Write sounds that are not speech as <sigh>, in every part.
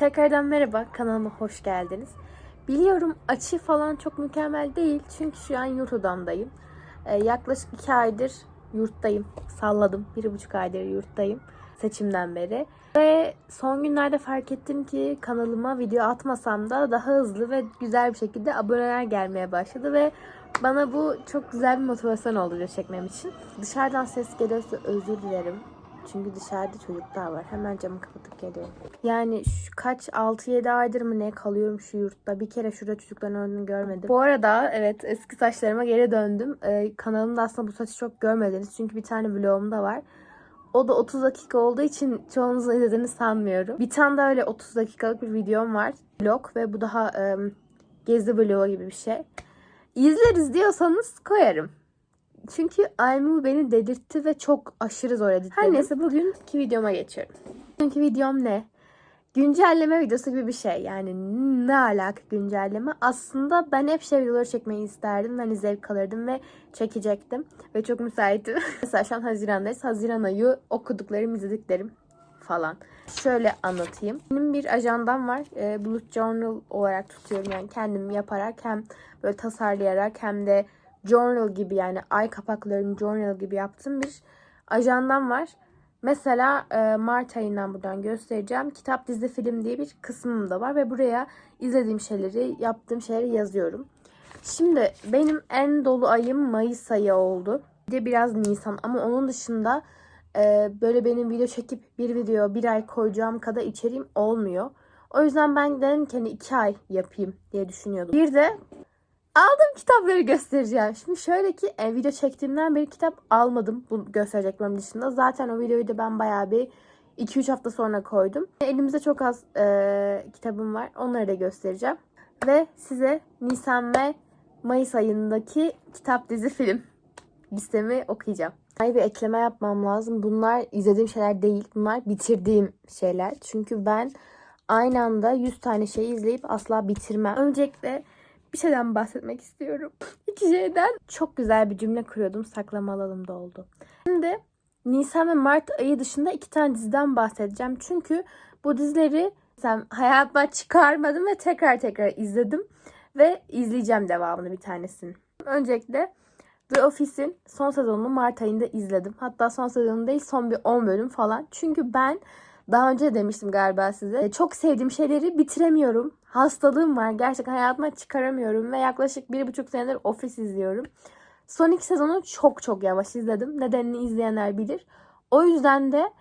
Tekrardan merhaba, kanalıma hoş geldiniz. Biliyorum açı falan çok mükemmel değil çünkü şu an yurt odamdayım. Ee, yaklaşık iki aydır yurttayım, salladım. Bir buçuk aydır yurttayım seçimden beri. Ve son günlerde fark ettim ki kanalıma video atmasam da daha hızlı ve güzel bir şekilde aboneler gelmeye başladı ve bana bu çok güzel bir motivasyon oldu video çekmem için. Dışarıdan ses geliyorsa özür dilerim. Çünkü dışarıda çocuklar var. Hemen camı kapatıp geliyorum. Yani şu kaç 6-7 aydır mı ne kalıyorum şu yurtta. Bir kere şurada çocukların önünü görmedim. Bu arada evet eski saçlarıma geri döndüm. Ee, kanalımda aslında bu saçı çok görmediniz. Çünkü bir tane vlogum da var. O da 30 dakika olduğu için çoğunuzun izlediğini sanmıyorum. Bir tane daha öyle 30 dakikalık bir videom var. Vlog ve bu daha e, gezi vlogu gibi bir şey. İzleriz diyorsanız koyarım. Çünkü iMovie beni dedirtti ve çok aşırı zor editledim. Her neyse bugünkü videoma geçiyorum. Bugünkü videom ne? Güncelleme videosu gibi bir şey. Yani ne alaka güncelleme? Aslında ben hep şey videoları çekmeyi isterdim. Hani zevk alırdım ve çekecektim. Ve çok müsaitim. <laughs> Mesela şu an Haziran'dayız. Haziran ayı okuduklarım, izlediklerim falan. Şöyle anlatayım. Benim bir ajandam var. E, Bullet Journal olarak tutuyorum. Yani kendim yaparak hem böyle tasarlayarak hem de journal gibi yani ay kapaklarını journal gibi yaptığım bir ajandam var. Mesela e, Mart ayından buradan göstereceğim. Kitap, dizi, film diye bir kısmım da var ve buraya izlediğim şeyleri, yaptığım şeyleri yazıyorum. Şimdi benim en dolu ayım Mayıs ayı oldu. Bir de biraz Nisan ama onun dışında e, böyle benim video çekip bir video bir ay koyacağım kadar içeriğim olmuyor. O yüzden ben dedim ki hani iki ay yapayım diye düşünüyordum. Bir de aldığım kitapları göstereceğim. Şimdi şöyle ki e, video çektiğimden beri kitap almadım bu göstereceklerim dışında. Zaten o videoyu da ben bayağı bir 2-3 hafta sonra koydum. Elimizde çok az e, kitabım var. Onları da göstereceğim. Ve size Nisan ve Mayıs ayındaki kitap, dizi, film listemi okuyacağım. Ay bir ekleme yapmam lazım. Bunlar izlediğim şeyler değil. Bunlar bitirdiğim şeyler. Çünkü ben aynı anda 100 tane şey izleyip asla bitirmem. Öncelikle bir şeyden bahsetmek istiyorum. <laughs> İki şeyden çok güzel bir cümle kuruyordum. Saklama alalım da oldu. Şimdi Nisan ve Mart ayı dışında iki tane diziden bahsedeceğim. Çünkü bu dizileri sen hayatımdan çıkarmadım ve tekrar tekrar izledim. Ve izleyeceğim devamını bir tanesini. Öncelikle The Office'in son sezonunu Mart ayında izledim. Hatta son sezonu değil son bir 10 bölüm falan. Çünkü ben daha önce de demiştim galiba size. Çok sevdiğim şeyleri bitiremiyorum. Hastalığım var. Gerçekten hayatıma çıkaramıyorum. Ve yaklaşık bir buçuk senedir Office izliyorum. Son iki sezonu çok çok yavaş izledim. Nedenini izleyenler bilir. O yüzden de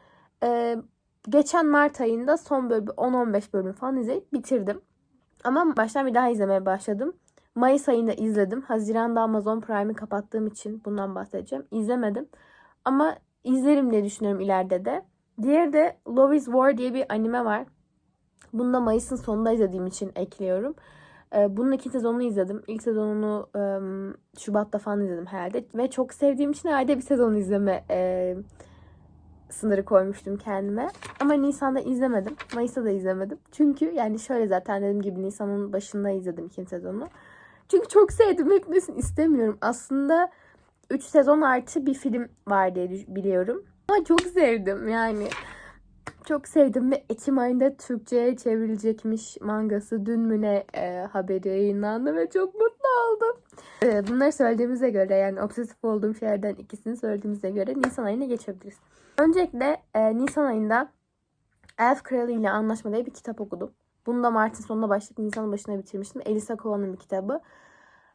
e, geçen Mart ayında son böyle bir 10-15 bölüm falan izleyip bitirdim. Ama baştan bir daha izlemeye başladım. Mayıs ayında izledim. Haziran'da Amazon Prime'i kapattığım için bundan bahsedeceğim. İzlemedim. Ama izlerim diye düşünüyorum ileride de. Diğeri de Love is War diye bir anime var. Bunu da Mayıs'ın sonunda izlediğim için ekliyorum. Ee, bunun ikinci sezonunu izledim. İlk sezonunu Şubat'ta falan izledim herhalde. Ve çok sevdiğim için herhalde bir sezon izleme e, sınırı koymuştum kendime. Ama Nisan'da izlemedim. Mayıs'ta da izlemedim. Çünkü yani şöyle zaten dediğim gibi Nisan'ın başında izledim ikinci sezonu. Çünkü çok sevdim. Bitmesini istemiyorum. Aslında 3 sezon artı bir film var diye biliyorum. Ama çok sevdim yani. Çok sevdim ve Ekim ayında Türkçe'ye çevrilecekmiş mangası. Dün mü ne e, haberi yayınlandı ve çok mutlu oldum. E, bunları söylediğimize göre yani obsesif olduğum şeylerden ikisini söylediğimize göre Nisan ayına geçebiliriz. Öncelikle e, Nisan ayında Elf Kralı ile Anlaşma diye bir kitap okudum. Bunu da Mart'ın sonunda başlayıp Nisan'ın başına bitirmiştim. Elisa Kova'nın bir kitabı.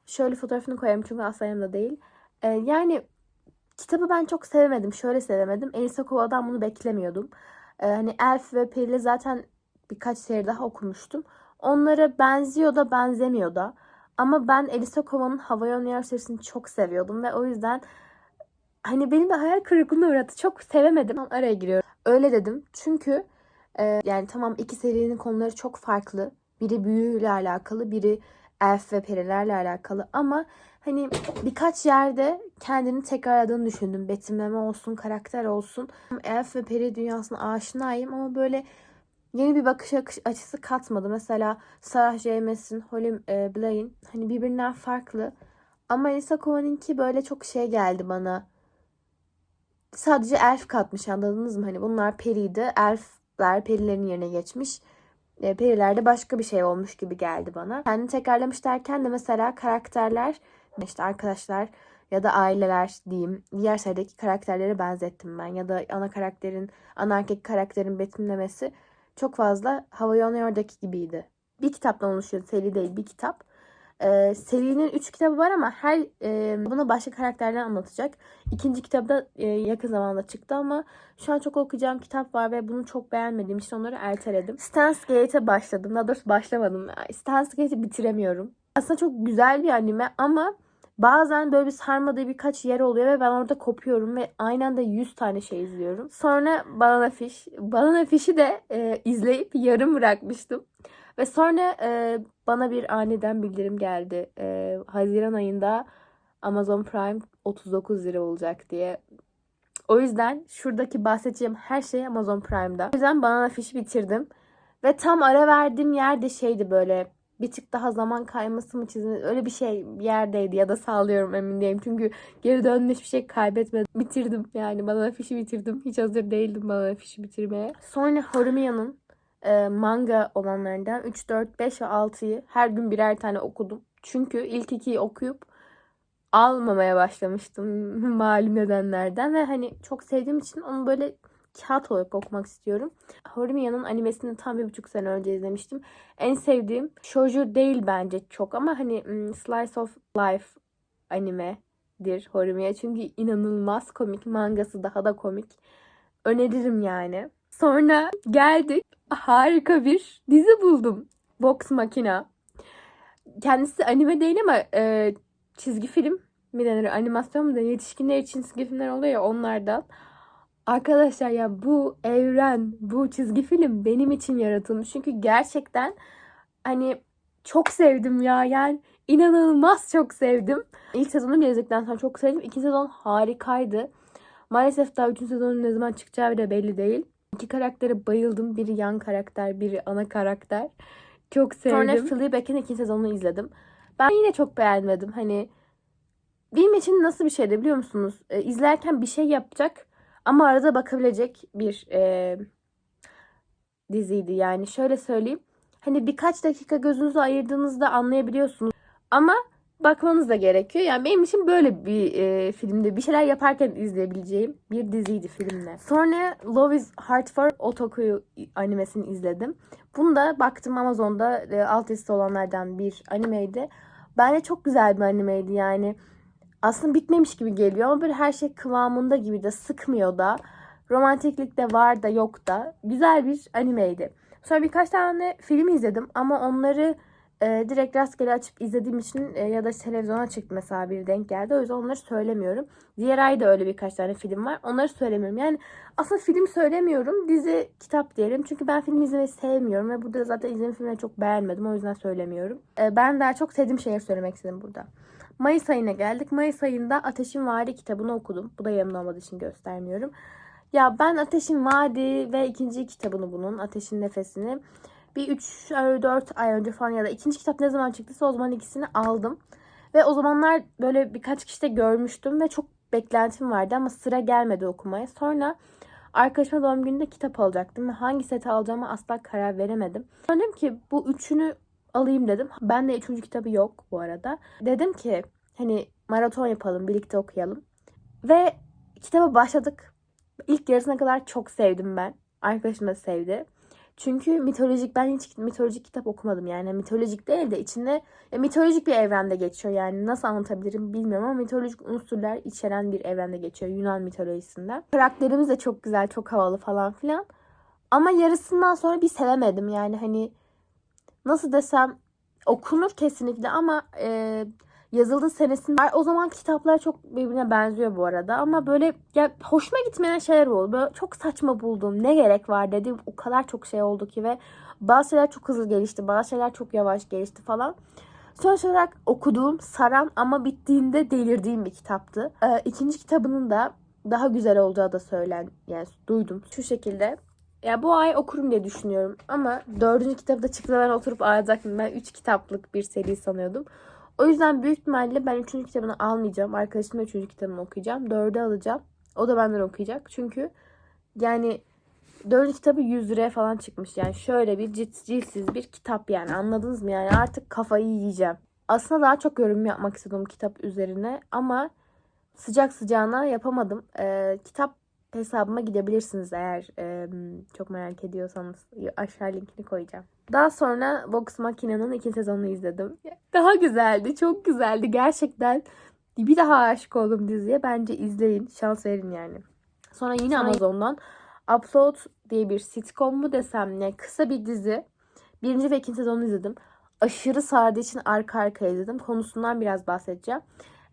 Şöyle fotoğrafını koyarım çünkü asla yanımda değil. E, yani kitabı ben çok sevemedim. Şöyle sevemedim. Elisa Kova'dan bunu beklemiyordum. Ee, hani Elf ve Peri'li zaten birkaç seri daha okumuştum. Onlara benziyor da benzemiyor da. Ama ben Elisa Kova'nın Havaya Oynuyor serisini çok seviyordum ve o yüzden hani benim de hayal kırıklığına uğradı. Çok sevemedim. Tam araya giriyorum. Öyle dedim. Çünkü e, yani tamam iki serinin konuları çok farklı. Biri büyüyle alakalı, biri elf ve perilerle alakalı ama hani birkaç yerde kendini tekrarladığını düşündüm. Betimleme olsun, karakter olsun. Elf ve peri dünyasına aşinayım ama böyle yeni bir bakış akış- açısı katmadı. Mesela Sarah J. Maas'in, Holly e, Blaine hani birbirinden farklı. Ama Elisa Kova'nınki böyle çok şey geldi bana. Sadece elf katmış anladınız mı? Hani bunlar periydi. Elfler perilerin yerine geçmiş. e, perilerde başka bir şey olmuş gibi geldi bana. Kendini tekrarlamış derken de mesela karakterler, işte arkadaşlar ya da aileler diyeyim diğer serideki karakterlere benzettim ben. Ya da ana karakterin, ana erkek karakterin betimlemesi çok fazla Hava Yor'daki gibiydi. Bir kitaptan oluşuyor, seri değil bir kitap. Ee, serinin 3 kitabı var ama her e, bunu başka karakterler anlatacak. İkinci kitap da e, yakın zamanda çıktı ama şu an çok okuyacağım kitap var ve bunu çok beğenmediğim için onları erteledim. Stans Gate'e başladım. Daha doğrusu başlamadım. Stans Gate'i bitiremiyorum. Aslında çok güzel bir anime ama bazen böyle bir sarmadığı birkaç yer oluyor ve ben orada kopuyorum ve aynı anda 100 tane şey izliyorum. Sonra Banana Fish. Banana Fish'i de e, izleyip yarım bırakmıştım. Ve sonra e, bana bir aniden bildirim geldi. E, Haziran ayında Amazon Prime 39 lira olacak diye. O yüzden şuradaki bahsedeceğim her şey Amazon Prime'da. O yüzden Banana Fish'i bitirdim. Ve tam ara verdiğim yerde şeydi böyle bir tık daha zaman kayması mı çizimi öyle bir şey bir yerdeydi ya da sağlıyorum emin değilim. Çünkü geri dönmüş bir şey kaybetmedim. Bitirdim yani Banana Fish'i bitirdim. Hiç hazır değildim Banana Fish'i bitirmeye. Sonra Horimia'nın e, manga olanlarından 3, 4, 5 ve 6'yı her gün birer tane okudum. Çünkü ilk ikiyi okuyup almamaya başlamıştım <laughs> malum nedenlerden ve hani çok sevdiğim için onu böyle kağıt olarak okumak istiyorum. Horimia'nın animesini tam bir buçuk sene önce izlemiştim. En sevdiğim shoujo değil bence çok ama hani hmm, slice of life animedir Horimiya. Çünkü inanılmaz komik. Mangası daha da komik. Öneririm yani. Sonra geldik. Harika bir dizi buldum. Vox Machina. Kendisi anime değil ama e, çizgi film mi denir? Animasyon mu denir? Yetişkinler için çizgi filmler oluyor ya onlardan. Arkadaşlar ya bu evren, bu çizgi film benim için yaratılmış. Çünkü gerçekten hani çok sevdim ya. Yani inanılmaz çok sevdim. İlk sezonu gezdikten sonra çok sevdim. İkinci sezon harikaydı. Maalesef daha üçüncü sezonun ne zaman çıkacağı bile belli değil. İki karaktere bayıldım. Biri yan karakter, biri ana karakter. Çok sevdim. Sonra Fleabag'in ikinci sezonunu izledim. Ben yine çok beğenmedim. Hani benim için nasıl bir şeydi biliyor musunuz? Ee, izlerken bir şey yapacak ama arada bakabilecek bir e, diziydi. Yani şöyle söyleyeyim. Hani birkaç dakika gözünüzü ayırdığınızda anlayabiliyorsunuz. Ama bakmanız da gerekiyor. Yani benim için böyle bir e, filmde bir şeyler yaparken izleyebileceğim bir diziydi filmle. Sonra Love is Hard for Otaku'yu animesini izledim. Bunu da baktım Amazon'da e, alt liste olanlardan bir animeydi. Bence çok güzel bir animeydi yani. Aslında bitmemiş gibi geliyor ama böyle her şey kıvamında gibi de sıkmıyor da. Romantiklik de var da yok da. Güzel bir animeydi. Sonra birkaç tane film izledim ama onları e, direkt rastgele açıp izlediğim için e, ya da televizyona çıktı mesela bir denk geldi. O yüzden onları söylemiyorum. Diğer ay da öyle birkaç tane film var. Onları söylemiyorum. Yani aslında film söylemiyorum. Dizi, kitap diyelim. Çünkü ben film izlemeyi sevmiyorum ve burada zaten izlediğim filmleri çok beğenmedim. O yüzden söylemiyorum. E, ben daha çok sevdiğim şeyleri söylemek istedim burada. Mayıs ayına geldik. Mayıs ayında Ateşin Vadi kitabını okudum. Bu da yanımda olmadığı için göstermiyorum. Ya ben Ateşin Vadi ve ikinci kitabını bunun Ateşin Nefesini bir 3-4 ay önce falan ya da ikinci kitap ne zaman çıktıysa o zaman ikisini aldım. Ve o zamanlar böyle birkaç kişide görmüştüm ve çok beklentim vardı ama sıra gelmedi okumaya. Sonra arkadaşıma doğum gününde kitap alacaktım ve hangi seti alacağıma asla karar veremedim. Sonra dedim ki bu üçünü alayım dedim. Ben de üçüncü kitabı yok bu arada. Dedim ki hani maraton yapalım birlikte okuyalım. Ve kitaba başladık. İlk yarısına kadar çok sevdim ben. Arkadaşım da sevdi. Çünkü mitolojik ben hiç mitolojik kitap okumadım yani mitolojik değil de içinde ya mitolojik bir evrende geçiyor yani nasıl anlatabilirim bilmiyorum ama mitolojik unsurlar içeren bir evrende geçiyor Yunan mitolojisinden. Karakterimiz de çok güzel çok havalı falan filan ama yarısından sonra bir sevemedim yani hani nasıl desem okunur kesinlikle ama e, yazıldığı senesinde o zaman kitaplar çok birbirine benziyor bu arada ama böyle ya hoşuma gitmeyen şeyler oldu. Böyle çok saçma buldum. Ne gerek var dedim. O kadar çok şey oldu ki ve bazı şeyler çok hızlı gelişti. Bazı şeyler çok yavaş gelişti falan. Sonuç olarak okuduğum, saran ama bittiğinde delirdiğim bir kitaptı. Ee, ikinci kitabının da daha güzel olacağı da söylen yani duydum. Şu şekilde ya bu ay okurum diye düşünüyorum. Ama dördüncü kitabı da çıktı ben oturup alacaktım. Ben üç kitaplık bir seri sanıyordum. O yüzden büyük ihtimalle ben üçüncü kitabını almayacağım. Arkadaşımla üçüncü kitabını okuyacağım. Dördü alacağım. O da benden okuyacak. Çünkü yani Dördüncü kitabı 100 liraya falan çıkmış. Yani şöyle bir cilt, ciltsiz bir kitap yani anladınız mı? Yani artık kafayı yiyeceğim. Aslında daha çok yorum yapmak istedim kitap üzerine ama sıcak sıcağına yapamadım. Ee, kitap hesabıma gidebilirsiniz eğer e, çok merak ediyorsanız. Aşağı linkini koyacağım. Daha sonra Vox Machina'nın ikinci sezonunu izledim. Daha güzeldi, çok güzeldi. Gerçekten bir daha aşık oldum diziye. Bence izleyin, şans verin yani. Sonra yine Sonra- Amazon'dan Upload diye bir sitcom mu desem ne kısa bir dizi. Birinci ve ikinci sezonunu izledim. Aşırı sardığı için arka arkaya izledim. Konusundan biraz bahsedeceğim.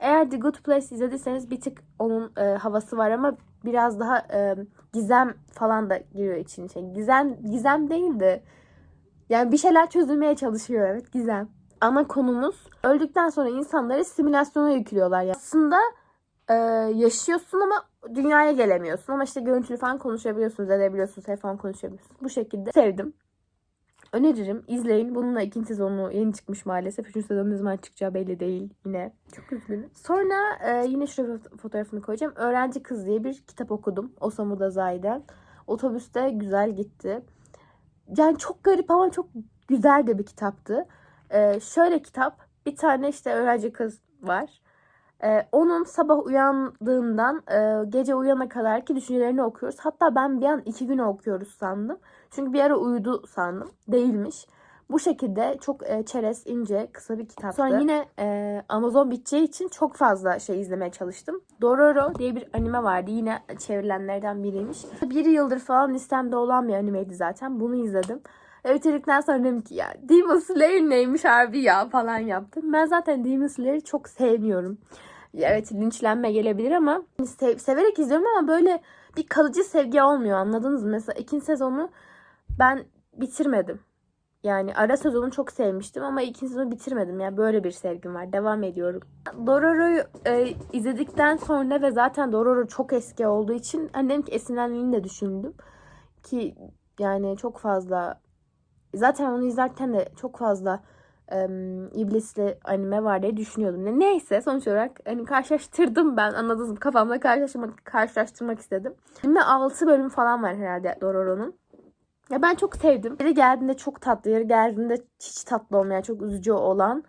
Eğer The Good Place izlediyseniz bir tık onun e, havası var ama biraz daha e, gizem falan da giriyor için. Şey, gizem gizem değil de yani bir şeyler çözülmeye çalışıyor evet gizem. Ana konumuz öldükten sonra insanları simülasyona yüklüyorlar. Yani aslında e, yaşıyorsun ama dünyaya gelemiyorsun. Ama işte görüntülü falan konuşabiliyorsunuz, edebiliyorsunuz, telefon konuşabiliyorsunuz. Bu şekilde sevdim. Öneririm. izleyin. Bununla ikinci sezonu yeni çıkmış maalesef. Üçüncü sezon ne zaman çıkacağı belli değil yine. Çok üzgünüm. Sonra e, yine şuraya fot- fotoğrafını koyacağım. Öğrenci Kız diye bir kitap okudum. Osamu Dazai'den. Otobüste güzel gitti. Yani çok garip ama çok güzel de bir kitaptı. E, şöyle kitap. Bir tane işte öğrenci kız var. Ee, onun sabah uyandığından e, gece uyana kadar ki düşüncelerini okuyoruz. Hatta ben bir an iki gün okuyoruz sandım. Çünkü bir ara uyudu sandım. Değilmiş. Bu şekilde çok e, çerez, ince, kısa bir kitaptı. Sonra yine e, Amazon biteceği için çok fazla şey izlemeye çalıştım. Dororo diye bir anime vardı. Yine çevrilenlerden biriymiş. Bir yıldır falan listemde olan bir animeydi zaten. Bunu izledim. Ve bitirdikten sonra dedim ki ya Demon Slayer neymiş harbi ya falan yaptım. Ben zaten Demon Slayer'ı çok sevmiyorum. Evet linçlenme gelebilir ama sev- severek izliyorum ama böyle bir kalıcı sevgi olmuyor anladınız mı? Mesela ikinci sezonu ben bitirmedim. Yani ara sezonu çok sevmiştim ama ikinci sezonu bitirmedim. Yani böyle bir sevgim var. Devam ediyorum. Dororo'yu e, izledikten sonra ve zaten Dororo çok eski olduğu için annem ki esinlendiğini de düşündüm. Ki yani çok fazla zaten onu izlerken de çok fazla iblisli anime var diye düşünüyordum. Ne- Neyse sonuç olarak hani karşılaştırdım ben anladınız mı? Kafamda karşılaştırmak, karşılaştırmak istedim. 26 bölüm falan var herhalde Dororo'nun. Ya ben çok sevdim. Yeri geldiğinde çok tatlı, yeri geldiğinde hiç tatlı olmayan, çok üzücü olan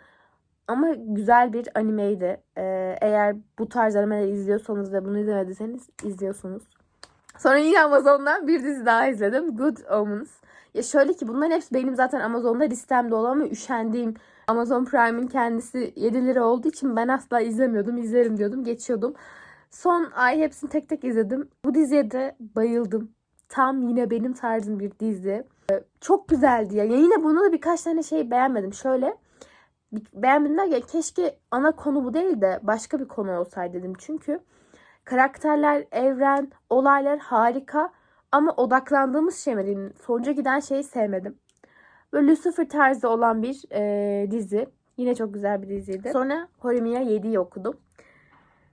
ama güzel bir animeydi. Ee, eğer bu tarz animeleri izliyorsanız ve bunu izlemediyseniz izliyorsunuz. Sonra yine Amazon'dan bir dizi daha izledim. Good Omens. Ya şöyle ki bunların hepsi benim zaten Amazon'da listemde olan ve üşendiğim Amazon Prime'in kendisi 7 lira olduğu için ben asla izlemiyordum. izlerim diyordum. Geçiyordum. Son ay hepsini tek tek izledim. Bu diziye de bayıldım. Tam yine benim tarzım bir dizi. Ee, Çok güzeldi ya. ya yine bunda da birkaç tane şey beğenmedim. Şöyle beğenmedim derken keşke ana konu bu değil de başka bir konu olsaydı dedim. Çünkü karakterler, evren, olaylar harika ama odaklandığımız şeylerin sonuca giden şeyi sevmedim. Böyle Lucifer tarzı olan bir e, dizi. Yine çok güzel bir diziydi. Sonra Horimiya 7'yi okudum.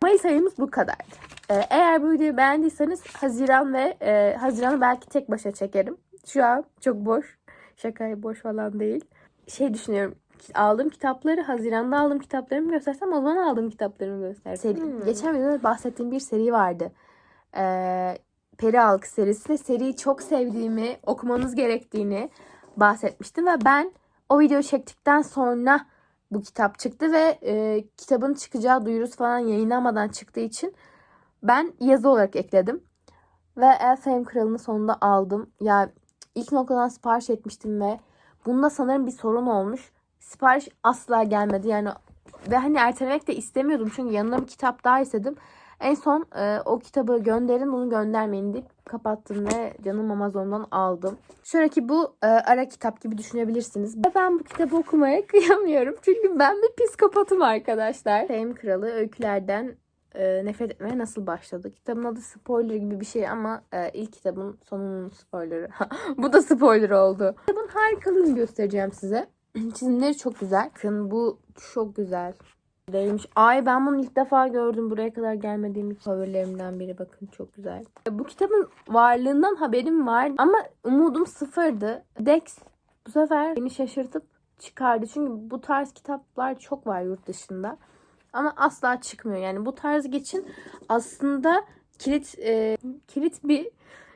Mayıs ayımız bu kadardı. E, eğer bu videoyu beğendiyseniz Haziran ve e, Haziran'ı belki tek başa çekerim. Şu an çok boş. Şaka boş falan değil. Şey düşünüyorum. Aldığım kitapları Haziran'da aldığım kitaplarımı göstersem o zaman aldığım kitaplarımı göstersem. Hmm. Geçen videoda bahsettiğim bir seri vardı. Ee, Peri Halkı serisi seriyi çok sevdiğimi, okumanız gerektiğini bahsetmiştim ve ben o videoyu çektikten sonra bu kitap çıktı ve e, kitabın çıkacağı duyurusu falan yayınlanmadan çıktığı için ben yazı olarak ekledim. Ve El Fame Kralı'nı sonunda aldım. Ya ilk noktadan sipariş etmiştim ve bunda sanırım bir sorun olmuş. Sipariş asla gelmedi yani ve hani ertelemek de istemiyordum çünkü yanına bir kitap daha istedim. En son e, o kitabı gönderin bunu göndermeyin deyip kapattım ve canım Amazon'dan aldım. Şöyle ki bu e, ara kitap gibi düşünebilirsiniz. Ben bu kitabı okumaya <laughs> kıyamıyorum. Çünkü ben bir psikopatım arkadaşlar. Fame Kralı öykülerden e, nefret etmeye nasıl başladı? Kitabın adı spoiler gibi bir şey ama e, ilk kitabın sonunun spoilerı. <laughs> bu da spoiler oldu. Kitabın harikalığını göstereceğim size. <clears throat> Çizimleri çok güzel. Bakın bu çok güzel. Değilmiş. Ay ben bunu ilk defa gördüm. Buraya kadar gelmediğim favorilerimden biri. Bakın çok güzel. Bu kitabın varlığından haberim var ama umudum sıfırdı. Dex bu sefer beni şaşırtıp çıkardı. Çünkü bu tarz kitaplar çok var yurt dışında. Ama asla çıkmıyor. Yani bu tarz geçin aslında kilit e, kilit bir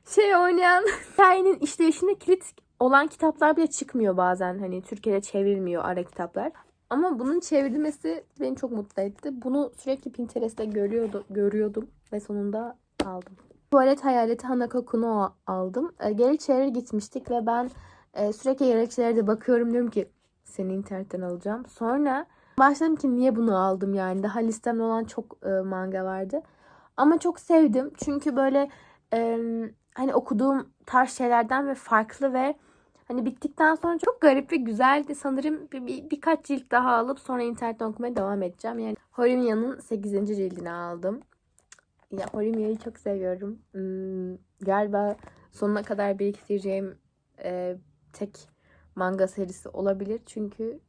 şey oynayan <laughs> hikayenin işleyişine kilit olan kitaplar bile çıkmıyor bazen. Hani Türkiye'de çevrilmiyor ara kitaplar. Ama bunun çevrilmesi beni çok mutlu etti. Bunu sürekli Pinterest'te görüyordu, görüyordum ve sonunda aldım. Tuvalet Hayaleti Hanako Kuno aldım. E, Gerekçelere gitmiştik ve ben e, sürekli gerekçelere de bakıyorum diyorum ki seni internetten alacağım. Sonra başladım ki niye bunu aldım yani. Daha listemde olan çok e, manga vardı. Ama çok sevdim. Çünkü böyle hani okuduğum tarz şeylerden ve farklı ve hani bittikten sonra çok garip ve güzeldi. Sanırım bir, bir- birkaç cilt daha alıp sonra internetten okumaya devam edeceğim. Yani Horimia'nın 8. cildini aldım. Ya Horimia'yı çok seviyorum. Hmm, galiba sonuna kadar biriktireceğim e, tek manga serisi olabilir. Çünkü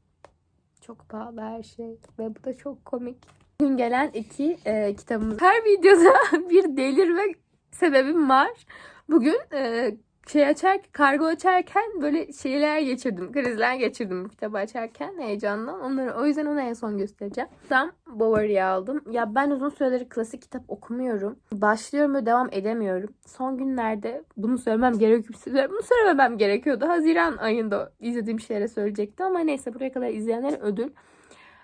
çok pahalı her şey ve bu da çok komik. Bugün gelen iki e, kitabımız. Her videoda <laughs> bir delirme sebebim var. Bugün e, şey açar, kargo açarken böyle şeyler geçirdim, krizler geçirdim kitabı açarken heyecandan. Onları o yüzden onu en son göstereceğim. Tam Bovary'i aldım. Ya ben uzun süredir klasik kitap okumuyorum. Başlıyorum ve devam edemiyorum. Son günlerde bunu söylemem gerekiyor. Bunu söylememem gerekiyordu. Haziran ayında izlediğim şeylere söyleyecektim ama neyse buraya kadar izleyenlere ödül.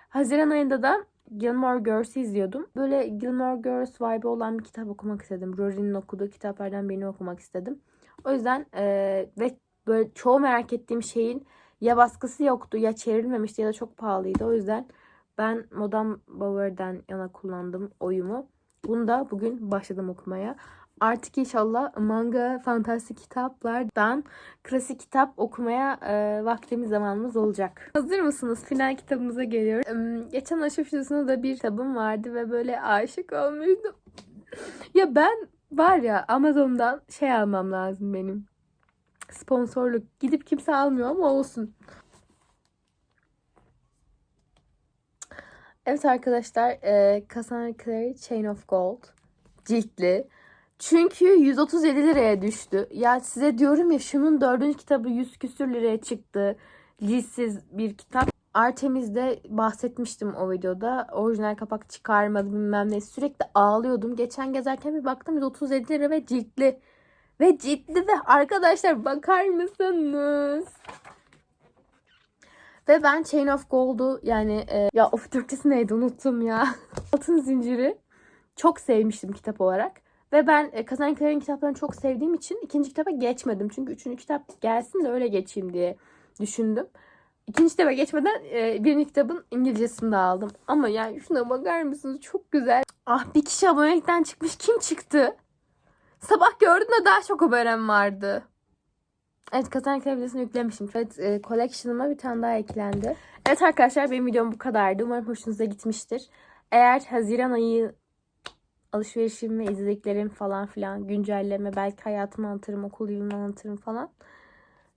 Haziran ayında da Gilmore Girls'ı izliyordum. Böyle Gilmore Girls vibe olan bir kitap okumak istedim. Rory'nin okuduğu kitaplardan birini okumak istedim. O yüzden eee, ve böyle çoğu merak ettiğim şeyin ya baskısı yoktu ya çevrilmemişti ya da çok pahalıydı. O yüzden ben Madame Bovary'den yana kullandım oyumu. Bunu da bugün başladım okumaya. Artık inşallah manga, fantastik kitaplardan klasik kitap okumaya e, vaktimiz zamanımız olacak. Hazır mısınız? Final kitabımıza geliyoruz. Geçen aşı da bir kitabım vardı ve böyle aşık olmuştum. <laughs> ya ben var ya Amazon'dan şey almam lazım benim. Sponsorluk. Gidip kimse almıyor ama olsun. Evet arkadaşlar, e, Cassandra Chain of Gold ciltli. Çünkü 137 liraya düştü. Ya size diyorum ya şunun dördüncü kitabı 100 küsür liraya çıktı. Lizsiz bir kitap. Artemis'de bahsetmiştim o videoda. Orijinal kapak çıkarmadı bilmem ne. Sürekli ağlıyordum. Geçen gezerken bir baktım 137 lira ve ciltli. Ve ciltli ve arkadaşlar bakar mısınız? Ve ben Chain of Gold'u yani e, ya of Türkçesi neydi unuttum ya. <laughs> Altın Zinciri çok sevmiştim kitap olarak. Ve ben e, Kazan Clare'in kitaplarını çok sevdiğim için ikinci kitaba geçmedim. Çünkü üçüncü kitap gelsin de öyle geçeyim diye düşündüm. İkinci kitaba geçmeden e, birinci kitabın İngilizcesini de aldım. Ama yani şuna bakar mısınız? Çok güzel. Ah bir kişi abonelikten çıkmış. Kim çıktı? Sabah gördüm de daha çok haberim vardı. Evet Kazan videosunu yüklemişim. Evet e, collection'ıma bir tane daha eklendi. Evet arkadaşlar benim videom bu kadardı. Umarım hoşunuza gitmiştir. Eğer Haziran ayı alışverişim ve izlediklerim falan filan güncelleme belki hayatımı anlatırım, okul yılını anlatırım falan.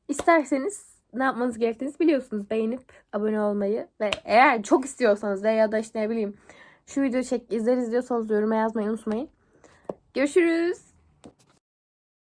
İsterseniz ne yapmanız gerektiğini biliyorsunuz. Beğenip abone olmayı ve eğer çok istiyorsanız veya da işte ne bileyim şu videoyu çek izler izliyorsanız yoruma yazmayı unutmayın. Görüşürüz.